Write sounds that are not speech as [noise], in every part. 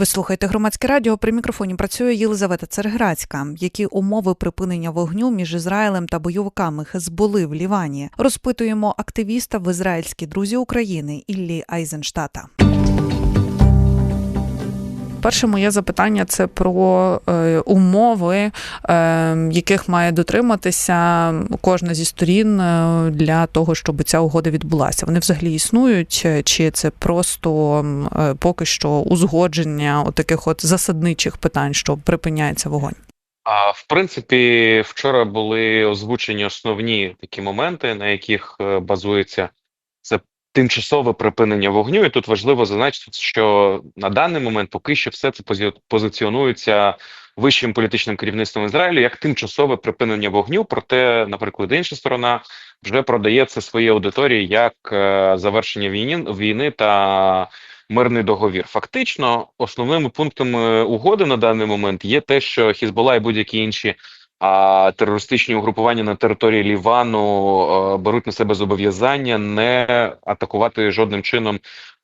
Ви слухаєте громадське радіо. При мікрофоні працює Єлизавета Церграцька. Які умови припинення вогню між Ізраїлем та бойовиками Хезболи в Лівані? Розпитуємо активіста в ізраїльській друзі України Іллі Айзенштата. Перше моє запитання це про е, умови, е, яких має дотриматися кожна зі сторін е, для того, щоб ця угода відбулася. Вони взагалі існують, чи це просто поки що узгодження таких от засадничих питань, що припиняється вогонь? А в принципі, вчора були озвучені основні такі моменти, на яких базується це тимчасове припинення вогню. І тут важливо зазначити, що на даний момент поки що все це пози- позиціонується вищим політичним керівництвом Ізраїлю як тимчасове припинення вогню. Проте, наприклад, інша сторона вже продає це своїй аудиторії як е, завершення війни, війни та мирний договір. Фактично, основними пунктами угоди на даний момент є те, що Хізбола і будь-які інші а, терористичні угрупування на території Лівану е, беруть на себе зобов'язання не атакувати жодним чином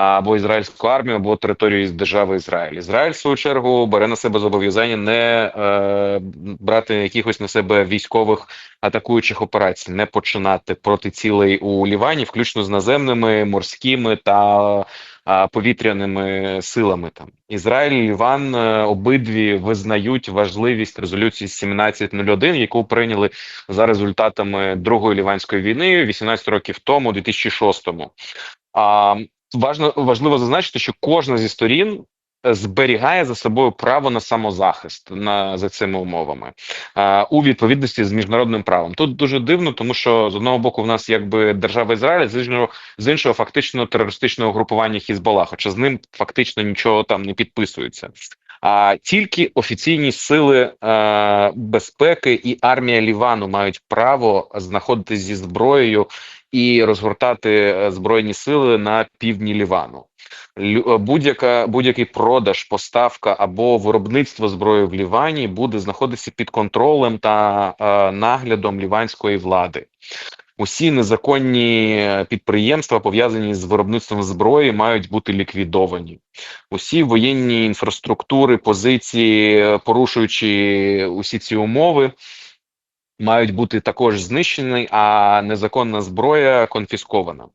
або ізраїльську армію, або територію із держави Ізраїль. Ізраїль в свою чергу бере на себе зобов'язання не е, брати якихось на себе військових атакуючих операцій, не починати проти цілей у Лівані, включно з наземними, морськими та а, повітряними силами. Там Ізраїль Ліван е, обидві визнають важливість резолюції 1701, яку прийняли за результатами другої ліванської війни 18 років тому, у 2006-му. А важно важливо зазначити, що кожна зі сторін е, зберігає за собою право на самозахист на за цими умовами а, у відповідності з міжнародним правом. Тут дуже дивно, тому що з одного боку в нас якби держава Ізраїль, з іншого з іншого фактично терористичного групування Хізбола, хоча з ним фактично нічого там не підписується. А тільки офіційні сили е, безпеки і армія Лівану мають право знаходитись зі зброєю і розгортати е, збройні сили на півдні Лівану. Е, Будь-яка будь-який продаж, поставка або виробництво зброї в Лівані буде знаходитися під контролем та е, наглядом ліванської влади. Усі незаконні підприємства, пов'язані з виробництвом зброї, мають бути ліквідовані. Усі воєнні інфраструктури, позиції, порушуючи усі ці умови, мають бути також знищені, а незаконна зброя конфіскована.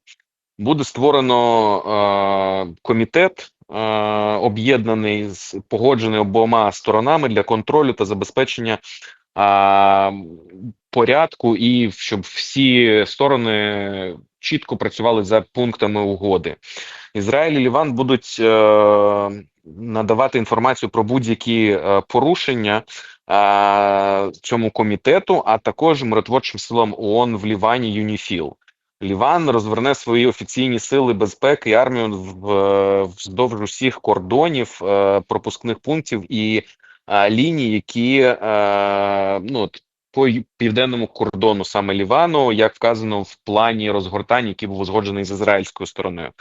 Буде створено е, комітет, е, об'єднаний погоджений обома сторонами для контролю та забезпечення е, порядку, і щоб всі сторони чітко працювали за пунктами угоди. Ізраїль і Ліван будуть е, надавати інформацію про будь-які е, порушення е, цьому комітету, а також миротворчим силам ООН в Лівані ЮНІФІЛ. Ліван розверне свої офіційні сили безпеки і армію вздовж усіх кордонів, пропускних пунктів і ліній, які ну, по південному кордону саме Лівану, як вказано в плані розгортань, який був узгоджений з ізраїльською стороною.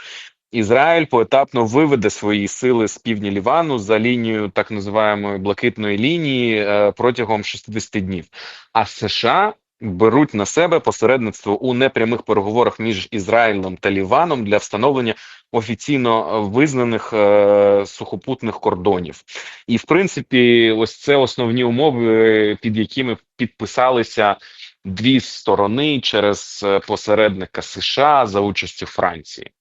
Ізраїль поетапно виведе свої сили з півдня Лівану за лінією так називаємої блакитної лінії е, протягом 60 днів. А США беруть на себе посередництво у непрямих переговорах між Ізраїлем та Ліваном для встановлення офіційно визнаних е, сухопутних кордонів. І в принципі, ось це основні умови, під якими підписалися дві сторони через е, посередника США за участю Франції.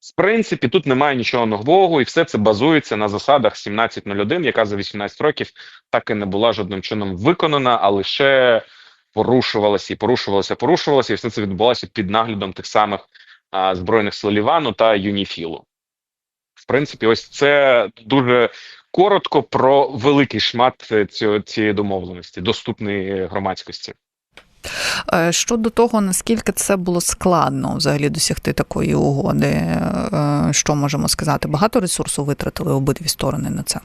В принципі, тут немає нічого нового, і все це базується на засадах 1701, яка за 18 років так і не була жодним чином виконана, а лише порушувалася і порушувалася, порушувалася, і все це відбувалося під наглядом тих самих а, збройних сил Лівану та Юніфілу. В принципі, ось це дуже коротко про великий шмат е, цієї домовленості, доступний громадськості. Е, Щодо того, наскільки це було складно взагалі досягти такої угоди, е, що можемо сказати? Багато ресурсу витратили обидві сторони на це.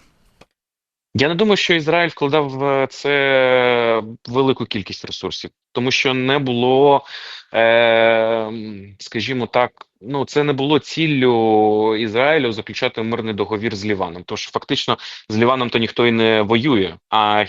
Я не думаю, що Ізраїль вкладав в це велику кількість ресурсів, тому що не було, е, скажімо так, ну це не було ціллю Ізраїлю заключати мирний договір з Ліваном. Тож фактично з Ліваном то ніхто і не воює. А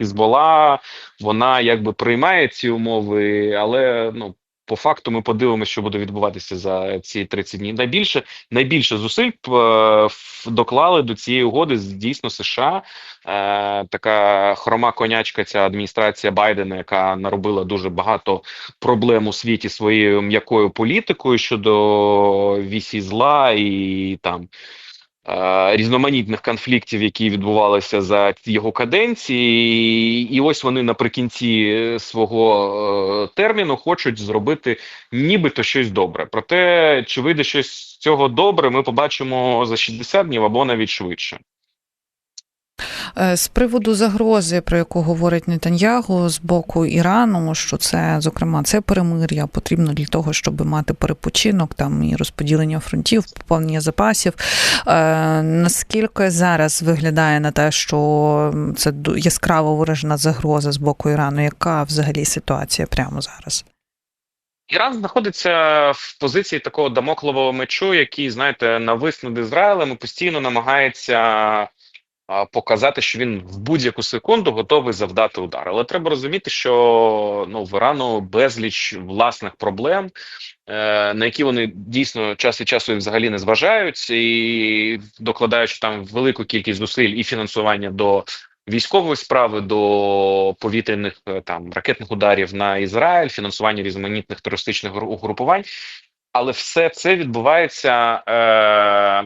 Хізбола вона якби приймає ці умови, але ну по факту ми подивимося, що буде відбуватися за ці 30 днів. Найбільше найбільше зусиль е, доклали до цієї угоди дійсно США. Е, Така хрома конячка. Ця адміністрація Байдена, яка наробила дуже багато проблем у світі своєю м'якою політикою щодо вісі зла і там. Е, різноманітних конфліктів, які відбувалися за його каденції, і ось вони наприкінці свого е, терміну хочуть зробити нібито щось добре. Проте, чи вийде щось з цього добре, ми побачимо за 60 днів або навіть швидше. Е, з приводу загрози, про яку говорить Нетаньягу з боку Ірану, що це зокрема це перемир'я потрібно для того, щоб мати перепочинок, там і розподілення фронтів, поповнення запасів. Е, Наскільки зараз виглядає на те, що це яскраво виражена загроза з боку Ірану? Яка взагалі ситуація прямо зараз? Іран знаходиться в позиції такого дамоклового мечу, який, знаєте, навис над Ізраїлем і постійно намагається показати, що він в будь-яку секунду готовий завдати удар. Але треба розуміти, що ну в Ірану безліч власних проблем, е, на які вони дійсно час від часу і взагалі не зважають, і докладаючи там велику кількість зусиль і фінансування до. Військової справи до повітряних е, там ракетних ударів на Ізраїль, фінансування різноманітних терористичних угрупувань, але все це відбувається е,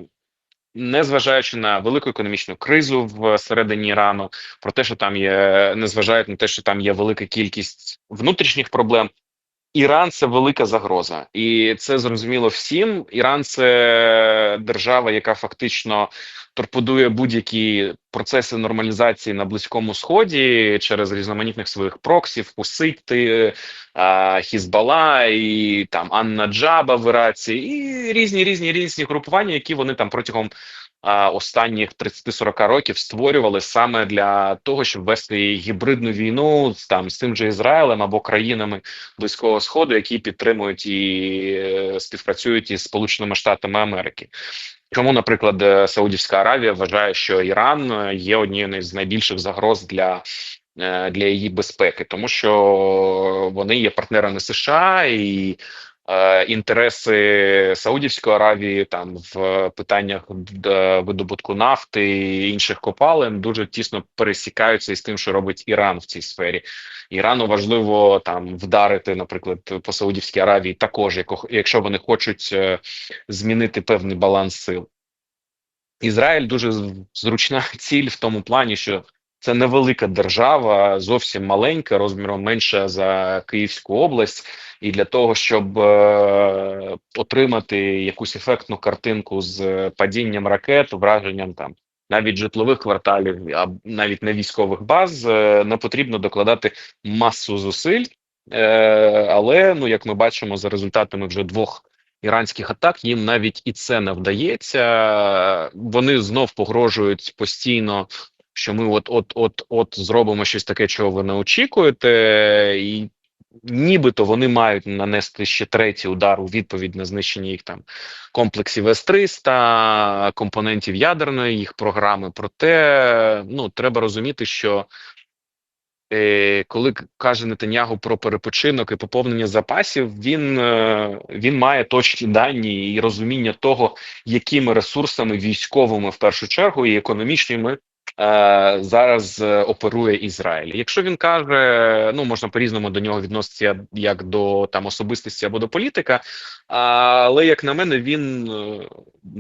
незважаючи на велику економічну кризу всередині Ірану, про те, що там є, не зважають на те, що там є велика кількість внутрішніх проблем. Іран це велика загроза, і це зрозуміло всім. Іран це держава, яка фактично торпедує будь-які процеси нормалізації на близькому сході через різноманітних своїх проксів, Хусити, Хізбала і там Анна Джаба в Іраці, і різні різні різні групування, які вони там протягом останніх 30-40 років створювали саме для того, щоб вести гібридну війну там з тим же Ізраїлем або країнами близького сходу, які підтримують і е, співпрацюють із Сполученими Штатами Америки. Чому, наприклад, е, Саудівська Аравія вважає, що Іран е, є однією з найбільших загроз для для її безпеки, тому що вони є партнерами США і інтереси Саудівської Аравії там в питаннях видобутку нафти і інших копалин дуже тісно пересікаються із тим, що робить Іран в цій сфері. Ірану важливо там вдарити, наприклад, по Саудівській Аравії, також якщо вони хочуть е, змінити певний баланс сил. Ізраїль дуже зручна [laughs] ціль в тому плані, що це невелика держава, зовсім маленька, розміром менша за Київську область, і для того, щоб е отримати якусь ефектну картинку з падінням ракет, враженням там навіть житлових кварталів, а навіть не військових баз, е не потрібно докладати масу зусиль. Е але ну як ми бачимо за результатами вже двох. Іранських атак їм навіть і це не вдається. Вони знов погрожують постійно що ми от от от от зробимо щось таке, чого ви не очікуєте, і нібито вони мають нанести ще третій удар у відповідь на знищення їх там комплексів С-300, компонентів ядерної їх програми. Проте ну треба розуміти, що е, коли каже Нетаньягу про перепочинок і поповнення запасів, він е, він має точні дані і розуміння того, якими ресурсами військовими в першу чергу і економічними зараз е, оперує Ізраїль. Якщо він каже, ну можна по різному до нього відноситися як до там особистості або до політика, але як на мене, він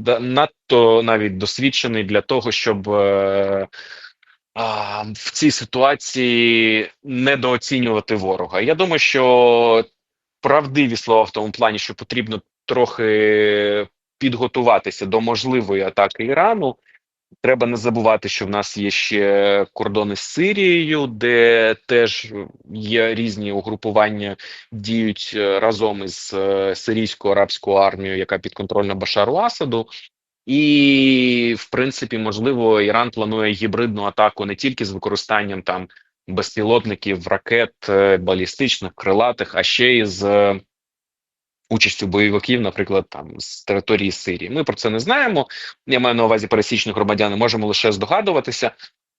е, надто навіть досвідчений для того, щоб в цій ситуації недооцінювати ворога. Я думаю, що правдиві слова в тому плані, що потрібно трохи підготуватися до можливої атаки Ірану. Треба не забувати, що в нас є ще кордони з Сирією, де теж є різні угрупування, діють е, разом із е, сирійською арабською армією, яка підконтрольна Башару Асаду. І, в принципі, можливо, Іран планує гібридну атаку не тільки з використанням там безпілотників, ракет, е, балістичних, крилатих, а ще й з участю бойовиків, наприклад, там з території Сирії. Ми про це не знаємо. Я маю на увазі пересічних громадян. Можемо лише здогадуватися.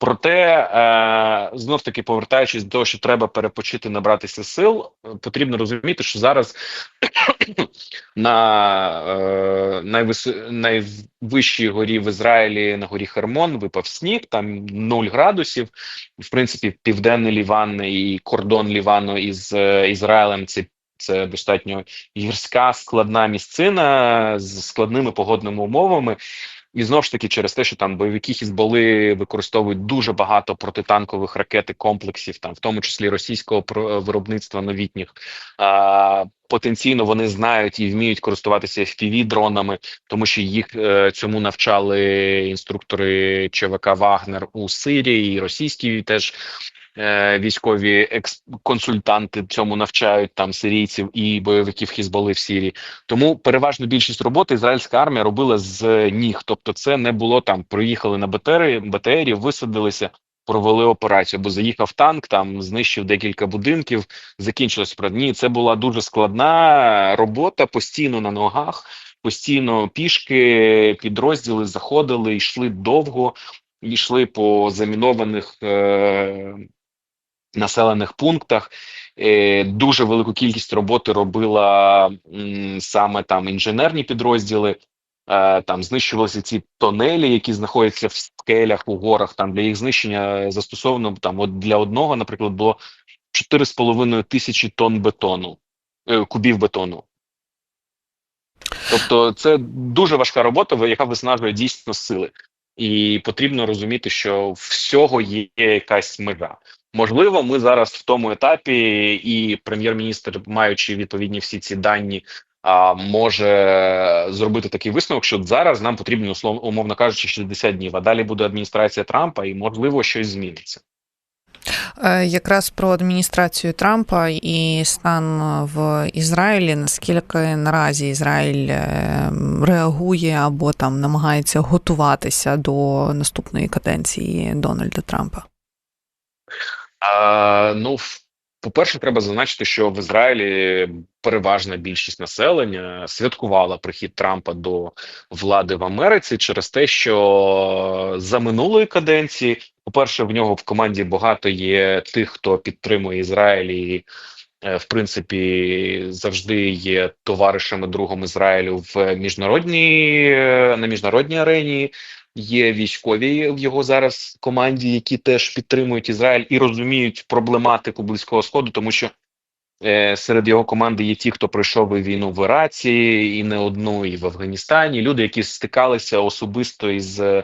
Проте е, знов таки повертаючись до того, що треба перепочити, набратися сил, потрібно розуміти, що зараз [clears throat] на е, найвис... найвищій горі в Ізраїлі на горі Хермон випав сніг, там 0 градусів. В принципі, південний Ліван і кордон Лівану із е, Ізраїлем це. Це достатньо гірська складна місцина з складними погодними умовами, і знову ж таки, через те, що там бойовики Хізболи використовують дуже багато протитанкових ракет і комплексів, там в тому числі російського виробництва новітніх. А, Потенційно вони знають і вміють користуватися fpv дронами, тому що їх е, цьому навчали інструктори ЧВК Вагнер у Сирії, і російські теж військові консультанти цьому навчають там сирійців і бойовиків Хізболи в Сірії. Тому переважно більшість роботи ізраїльська армія робила з ніг. Тобто, це не було там. Приїхали на БТРі, БТРі, висадилися. Провели операцію, бо заїхав танк, там знищив декілька будинків. Закінчилось про дні. Це була дуже складна робота постійно на ногах, постійно пішки, підрозділи заходили, йшли довго, йшли по замінованих е населених пунктах. Е, дуже велику кількість роботи робила саме там інженерні підрозділи. Е, там знищувалися ці тонелі, які знаходяться в скелях у горах. Там для їх знищення застосовано там от для одного, наприклад, було 4,5 тисячі тонн бетону, е, кубів бетону. Тобто, це дуже важка робота, яка виснажує дійсно сили, і потрібно розуміти, що всього є якась межа. Можливо, ми зараз в тому етапі, і прем'єр-міністр, маючи відповідні всі ці дані, може зробити такий висновок, що зараз нам потрібно умовно кажучи 60 днів. А далі буде адміністрація Трампа, і можливо щось зміниться. Е, якраз про адміністрацію Трампа і стан в Ізраїлі. Наскільки наразі Ізраїль е, реагує або там намагається готуватися до наступної каденції Дональда Трампа? Ну, по-перше, треба зазначити, що в Ізраїлі переважна більшість населення святкувала прихід Трампа до влади в Америці через те, що за минулої каденції, по-перше, в нього в команді багато є тих, хто підтримує Ізраїль і е, в принципі завжди є товаришами другом Ізраїлю в міжнародній е, на міжнародній арені. Є військові в його зараз команді, які теж підтримують Ізраїль і розуміють проблематику близького сходу, тому що е, серед його команди є ті, хто пройшов і війну в Іраці, і не одну, і в Афганістані. Люди, які стикалися особисто із е,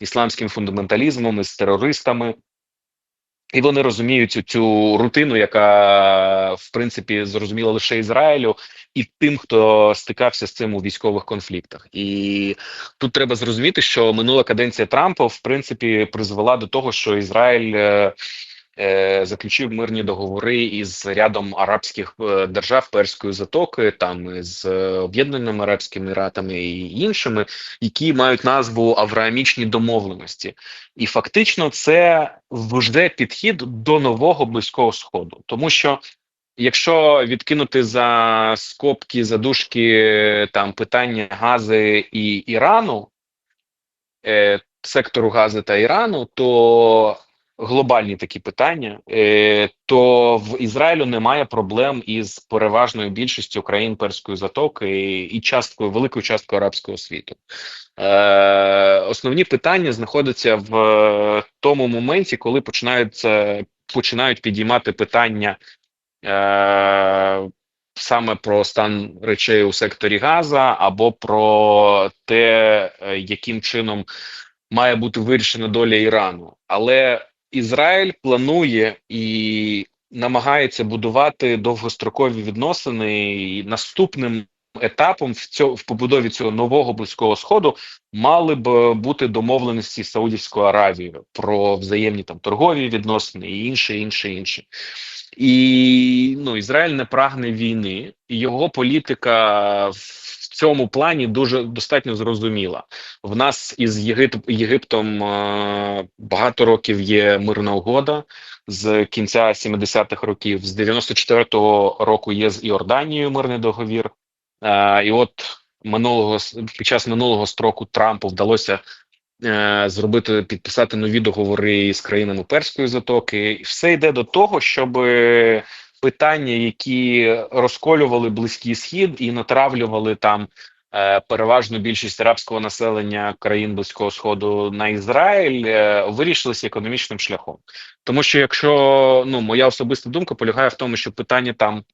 ісламським фундаменталізмом, із терористами. І вони розуміють цю, цю рутину, яка в принципі зрозуміла лише Ізраїлю, і тим, хто стикався з цим у військових конфліктах. І тут треба зрозуміти, що минула каденція Трампа в принципі призвела до того, що Ізраїль. Е, Е, заключив мирні договори із рядом арабських е, держав перської затоки, там з Об'єднаними Арабськими Еміратами і іншими, які мають назву Авраамічні домовленості, і фактично це вже підхід до нового близького сходу, тому що. Якщо відкинути за скобки задушки там питання Гази і Ірану, е, сектору Гази та Ірану, то глобальні такі питання, е, то в Ізраїлю немає проблем із переважною більшістю країн перської затоки і часткою великою часткою арабського світу. Е, Основні питання знаходяться в тому моменті, коли починаються починають підіймати питання. Е, Саме про стан речей у секторі Газа або про те, е, яким чином має бути вирішена доля Ірану, але Ізраїль планує і намагається будувати довгострокові відносини. і Наступним етапом в цьому в побудові цього нового близького сходу мали б бути домовленості з Саудівською Аравією про взаємні там торгові відносини і інше, інше, інше. І ну Ізраїль не прагне війни, його політика в цьому плані дуже достатньо зрозуміла. В нас із Єгип... Єгиптом е багато років є мирна угода з кінця 70-х років. З 94-го року є з Іорданією мирний договір. Е і от минулого під час минулого строку Трампу вдалося е, зробити підписати нові договори з країнами Перської затоки. Все йде до того, щоб питання, які розколювали близький схід і натравлювали там е, переважну більшість арабського населення країн близького сходу на Ізраїль, е, вирішилися економічним шляхом. Тому що якщо ну моя особиста думка полягає в тому, що питання там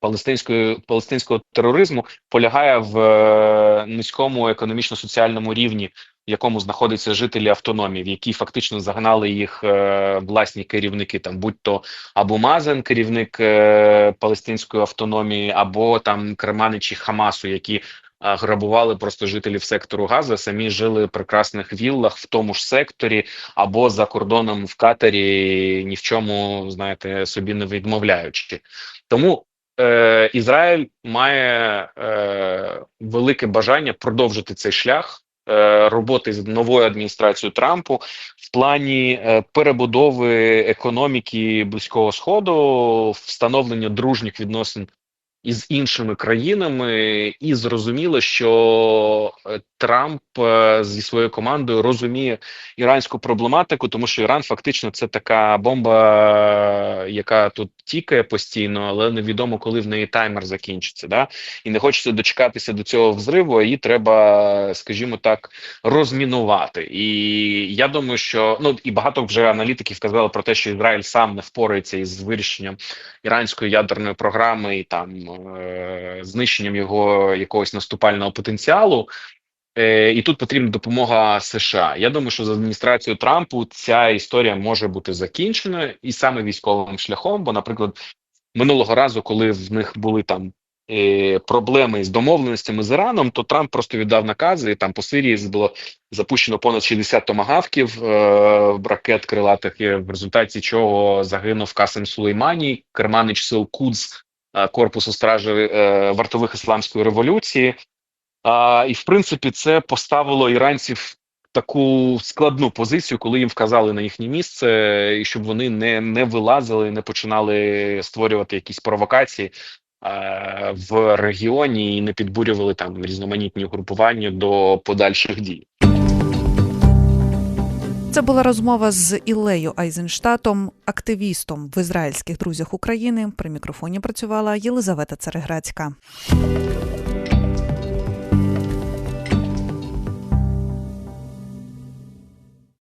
палестинської палестинського тероризму полягає в е, низькому економічно-соціальному рівні, в якому знаходяться жителі автономії, які фактично загнали їх е, власні керівники, там будь-то Абу Мазен, керівник е, палестинської автономії, або там керманичі Хамасу, які а, грабували просто жителів сектору Газа, самі жили в прекрасних віллах в тому ж секторі, або за кордоном в Катарі, ні в чому знаєте собі не відмовляючи. Тому е, Ізраїль має е, велике бажання продовжити цей шлях. Е, Роботи з новою адміністрацією Трампу в плані е, перебудови економіки близького сходу, встановлення дружніх відносин із іншими країнами, і зрозуміло, що е, Трамп е, зі своєю командою розуміє іранську проблематику, тому що Іран фактично це така бомба, е, яка тут тікає постійно, але невідомо, коли в неї таймер закінчиться. Да? І не хочеться дочекатися до цього взриву, її треба, скажімо так, розмінувати. І я думаю, що ну і багато вже аналітиків казали про те, що Ізраїль сам не впорається із вирішенням іранської ядерної програми і там е, знищенням його якогось наступального потенціалу. Е, І тут потрібна допомога США. Я думаю, що з адміністрацією Трампу ця історія може бути закінчена і саме військовим шляхом. Бо, наприклад, минулого разу, коли в них були там е, проблеми з домовленостями з Іраном, то Трамп просто віддав накази. І там по Сирії було запущено понад 60 томагавків е, ракет крилатих, в результаті чого загинув Касем Сулеймані, керманич сил Кудз корпусу стражі е, вартових ісламської революції. І в принципі, це поставило іранців таку складну позицію, коли їм вказали на їхнє місце, і щоб вони не не вилазили, не починали створювати якісь провокації е, в регіоні і не підбурювали там різноманітні угрупування до подальших дій. Це була розмова з Ілею Айзенштатом, активістом в ізраїльських друзях України. При мікрофоні працювала Єлизавета Цареградська.